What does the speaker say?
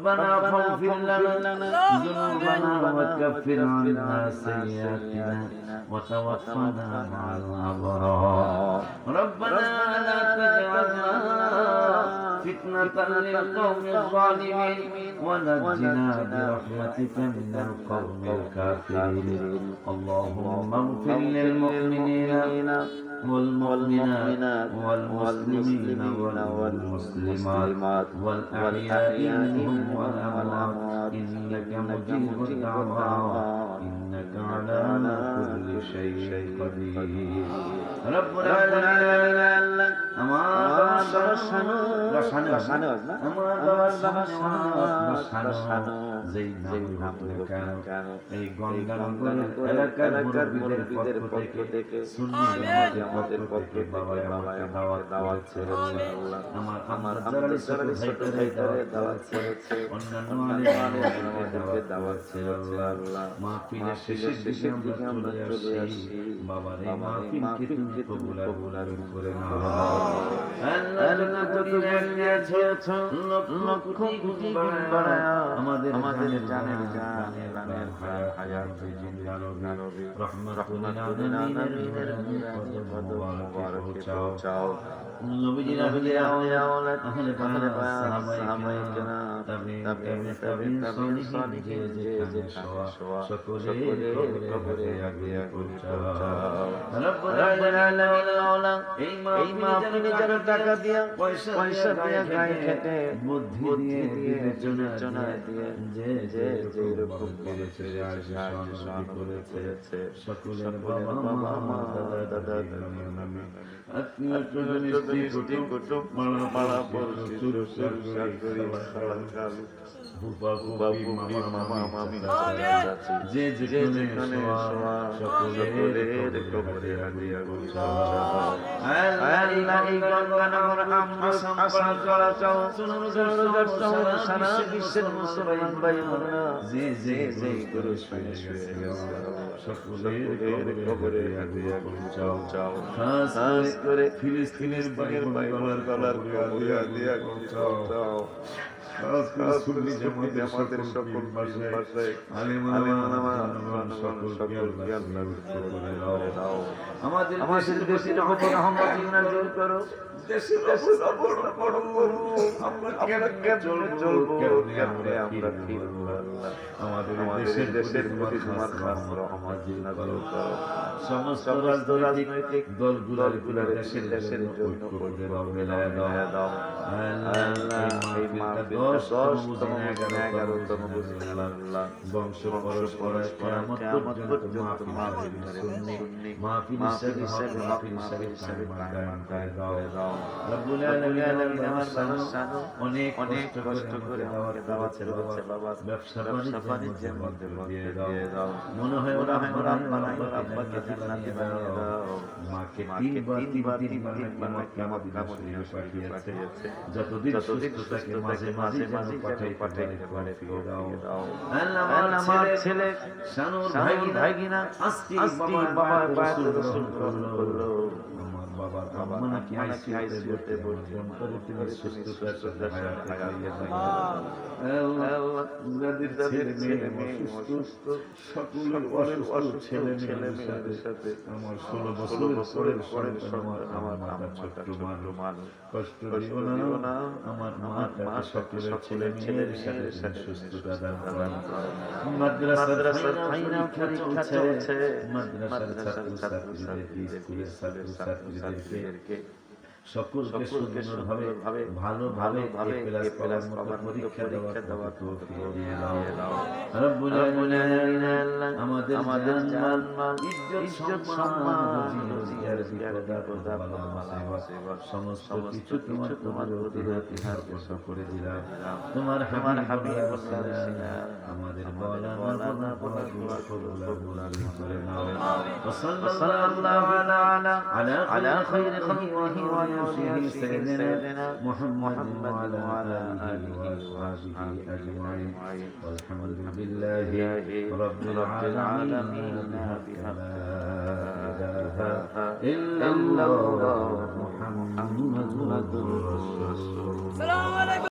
ربنا فاغفر لنا ذنوبنا وكفر عنا سيئاتنا وتوفنا مع الأبرار ربنا لا تجعلنا فتنة للقوم الظالمين. ونجنا برحمتك من القوم الكافرين. اللهم اغفر للمؤمنين والمؤمنات والمسلمين والمسلمات والأحياء منهم والأموات. إنك مجيب الدعوات إنك على كل شيء قدير. رب العالمين আমার বাবা শেষের দিকে মাহফিলকে তুমি কবুল আর করে নাও আমাদের জানের জান যে যে শোয়া সকলে এই মাহফিলে যারা টাকা দিয়া পয়সা পয়সা দিয়া গায়ে খেটে বুদ্ধি দিয়ে বিবেচনা দিয়ে যে যে যে রকম করেছে সাহায্য করেছে সকলের বাবা মা দাদা দাদা আত্মীয় স্বজন স্ত্রী কুটুম মালা মালা পড়শি সুর সাগরি খালু মামি যে যে যে যে গুরু শুয়ে শুয়ে সকলের কবরে চাও করে ফিলিস্তিনের বাইরের বাইরের গলার কবরে আগিয়া পৌঁছাও চাও করে সুন্নি জামাতের সকল ভাষায় আলেম আলেম সকল জ্ঞান আমাদের দেশের নাজিল করো দেশের দেশের অপর করো আমরা কেমনে চলবো কেমনে আমরা ফিরবো? আমাদের দেশের দেশের প্রতি তোমার খাস রহমত নাজিল করো সমস্ত রাজনৈতিক দলগুলোরগুলার দেশের দেশের জন্য ঐক্য দাও মিলায় দাও বংশ পরস্পর কিয়ামত পর্যন্ত মাহফিল মাহফিল হিসাবে মাহফিল হিসাবে দাও। অনেক অনেক কষ্ট করে বাবা। ব্যবসা বাণিজ্যের মধ্যে মনে হয় ওরা ওরা আব্বাকে জান্নাতে বানিয়ে দাও। মাকে তিনবার তিনবার তিনবার তিনবার কিয়ামত কামত পাঠিয়েছে। যতদিন সুস্থ থাকে মাঝে মাঝে মাঝে পাঠাই পাঠাই পারে দাও। আল্লাহ আমার ছেলে শানুর ভাই ভাগিনা আজকে বাবার পায়ে করল। आम्हाला की हायसी हायसी होते बोलते परिस्थिती सुस्त हयात हयात যাদের ছেলে মেয়ে অসুস্থ সকলের অসুস্থ ছেলে মেয়েদের সাথে। আমার ষোলো বছরের পরের পরের আমার ছোট্ট মানুষ কষ্ট দিও না আমার মা সকলের ছেলে মেয়েদের সাথে সাথে সুস্থতা দান করুন মাদ্রাসার ফাইনাল পরীক্ষা চলছে। মাদ্রাসার স্কুলের সকলকে সুন্দরভাবে ভাবে ক্লাস করার মতো পরীক্ষা দেওয়া তৌফিক রব্বুল আলামিন আমাদের আমাদের জান মাল ইজ্জত সম্মান রুজি রোজগার বিপদ আপদ সমস্ত কিছু তোমার তোমার অধীনে হার করে দিলাম তোমার আমার হাবিব আমাদের করে নাও সাল্লাল্লাহু আলা আলা খালকিহি ওয়া يوصيه سيدنا محمد وعلى آله وصحبه أجمعين والحمد لله رب العالمين. لا إله إلا الله. محمد رسول الله.